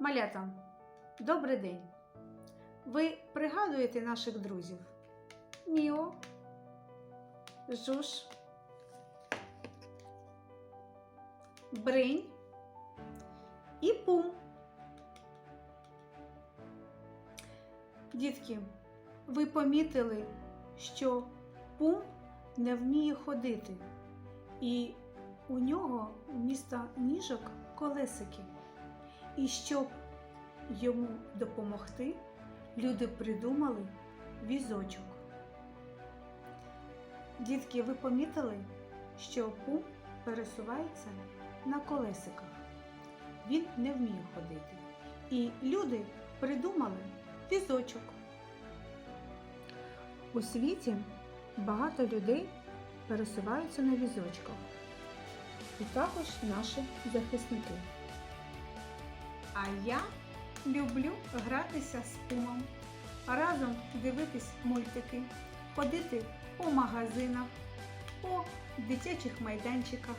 Малята, добрий день! Ви пригадуєте наших друзів? Міо, Жуж, Бринь і Пум. Дітки, ви помітили, що Пум не вміє ходити, і у нього вмісто ніжок колесики. І щоб йому допомогти, люди придумали візочок. Дітки, ви помітили, що пум пересувається на колесиках. Він не вміє ходити. І люди придумали візочок. У світі багато людей пересуваються на візочках. І також наші захисники. А я люблю гратися з пумом, разом дивитись мультики, ходити по магазинах, по дитячих майданчиках.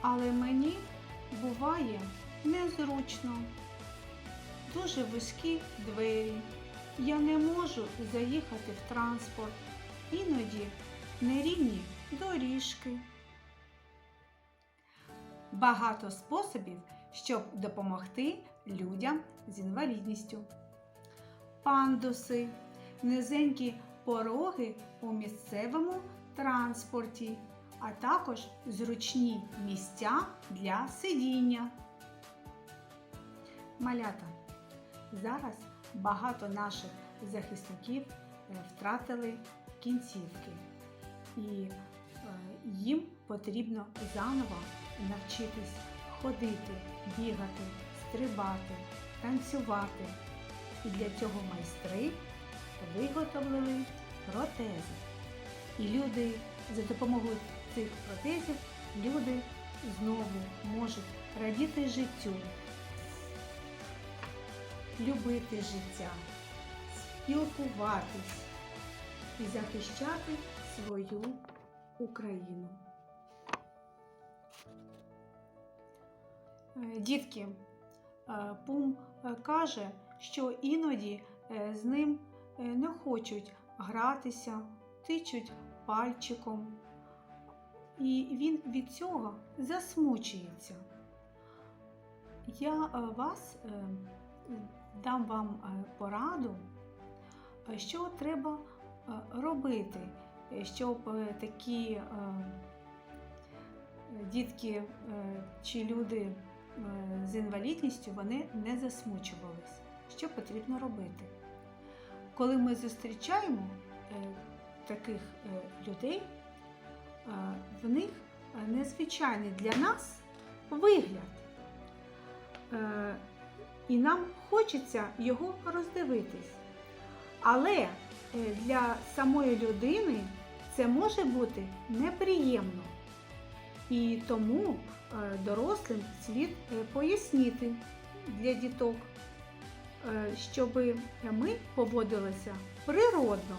Але мені буває незручно. Дуже вузькі двері. Я не можу заїхати в транспорт. Іноді нерівні доріжки. Багато способів, щоб допомогти людям з інвалідністю. Пандуси, низенькі пороги у місцевому транспорті, а також зручні місця для сидіння. Малята. Зараз багато наших захисників е, втратили кінцівки, і е, їм потрібно заново навчитись ходити, бігати, стрибати, танцювати. І для цього майстри виготовили протези. І люди за допомогою цих протезів люди знову можуть радіти життю, любити життя, спілкуватись і захищати свою Україну. Дітки, е, Пум е, каже, що іноді е, з ним е, не хочуть гратися, тичуть пальчиком, і він від цього засмучується. Я е, вас е, дам вам е, пораду, е, що треба е, робити, е, щоб е, такі е, дітки е, чи люди е, з інвалідністю вони не засмучувались. Що потрібно робити? Коли ми зустрічаємо е, таких е, людей, е, в них е, незвичайний для нас вигляд. Е, І нам хочеться його роздивитись. Але е, для самої людини це може бути неприємно. І тому е, дорослим слід е, пояснити для діток, е, щоб ми поводилися природно.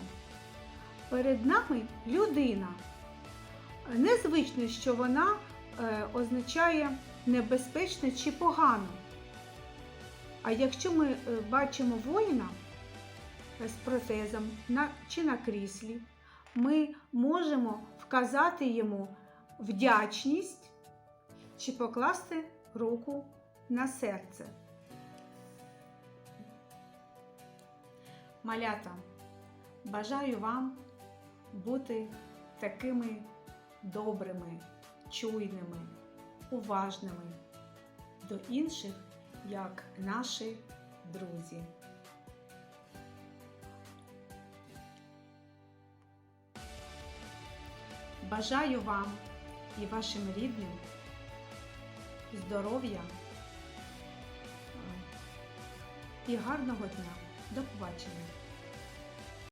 Перед нами людина. Незвично, що вона означає небезпечно чи погано. А якщо ми бачимо воїна з протезом чи на кріслі, ми можемо вказати йому вдячність чи покласти руку на серце. Малята, бажаю вам бути такими добрими, чуйними, уважними до інших, як наші друзі. Бажаю вам і вашим рідним здоров'я і гарного дня. До побачення!